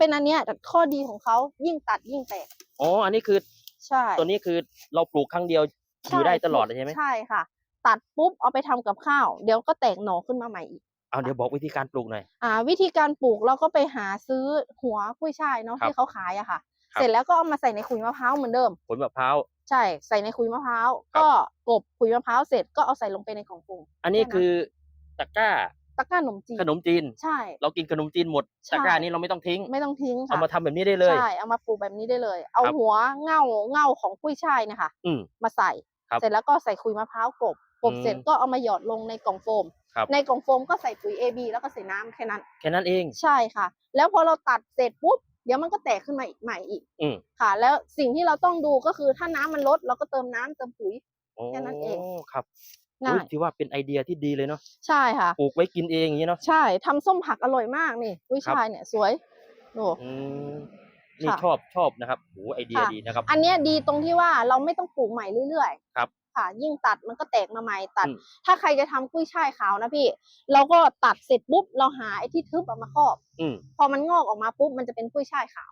เป็นอันเนี้ยแต่ข้อดีของเขายิ่งตัดยิ่งแตกอ๋ออันนี้คือใช่ตัวนี้คือเราปลูกครั้งเดียวอยู่ได้ตลอดเลยใช่ไหมใช่ค่ะ ตัดปุ๊บเอาไปทำกับข้าว เดี๋ยวก็แตกหน่อขึ้นมาใหม่อีกเอาเดี๋ยวบอกวิธีการปลูกหน่อยอ่า วิธีการปลูกเราก็ไปหาซื้อหัวกุ้ยช่ายเนาะครับที่เขาขายอะค่ะครับเสร็จแล้วก็เอามาใส่ในขุยมะพร้าวเหมือนเดิมผลมะพร้าวใช่ใส่ในขุยมะพร้าวครับก็กบขุยมะพร้าวเสร็จก็เอาใส่ลงไปในกล่องโฟมอันนี้แค่นั้นคือตะกร้า ตะกร้าขนมจีนขนมจีน ใช่ เรากินขนมจีนหมดใช่ตะกร้านี้เราไม่ต้องทิ้ง ไม่ต้องทิ้งเอาค่ะมาทำแบบนี้ได้เลยใช่เอามาปลูกแบบนี้ได้เลย เอาครับหัวเง่าเง่าของกุ้ยช่ายเนะคะอืมมาใส่ครับเสร็จแล้วก็ใส่ขุยมะพร้าวกบกบอืมเสร็จก็เอามาหยอดลงในกล่องโฟมครับในกล่องโฟมก็ใส่ปุ๋ย AB แล้วก็ใส่น้ำแค่นั้น แค่นั้นเองใช่ค่ะ แล้วพอเราตัดเสร็จปุ๊บเดี๋ยวมันก็แตกขึ้นมาอีกใหม่อีกอืมค่ะ แล้วสิ่งที่เราต้องดูก็คือถ้าน้ำมันลดเราก็เติมน้ำเติมปุ๋ยโอ้แค่นั้นเองครับ ง่าอุ๊ยยถือว่าเป็นไอเดียที่ดีเลยเนาะใช่ค่ะปลูกไว้กินเองอย่างนี้เนาะใช่ทำส้มผักอร่อยมากนี่กุ้ยครับช่ายเนี่ยสวยโอ้อืมนี่ค่ะชอบชอบนะครับโหไอเดียค่ะดีนะครับ อันเนี้ยดีตรงที่ว่าเราไม่ต้องปลูกใหม่เรื่อยๆครับค่ะ ยิ่งตัดมันก็แตกมาใหม่ตัดอืมถ้าใครจะทำกุ้ยช่ายขาวนะพี่ เราก็ตัดเสร็จปุ๊บเราหาไอ้ที่ทึบออกมาครอบอืมพอมันงอกออกมาปุ๊บมันจะเป็นกุ้ยช่ายขาว